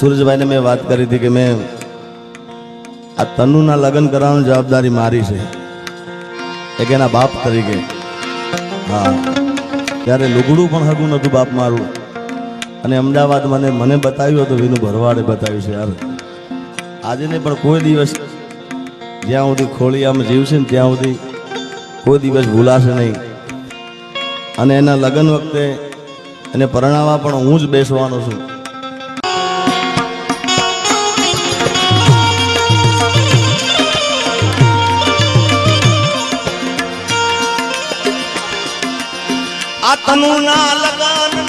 સૂરજભાઈને મેં વાત કરી હતી કે મેં આ તનુના લગ્ન કરાવવાની જવાબદારી મારી છે. એક એના બાપ તરીકે. હા. ત્યારે લુગડું પણ હગું નહોતું બાપ મારું. અને અમદાવાદ મને મને બતાવ્યું હતું, વિનુ ભરવાડે બતાવ્યું છે યાર. આજે નહીં, પણ કોઈ દિવસ જ્યાં સુધી ખોળિયામાં જીવશે ને ત્યાં સુધી કોઈ દિવસ ભૂલાશે નહીં. અને એના લગ્ન વખતે એને પરણાવવા પણ હું જ બેસવાનો છું. આ તનુ ના લગન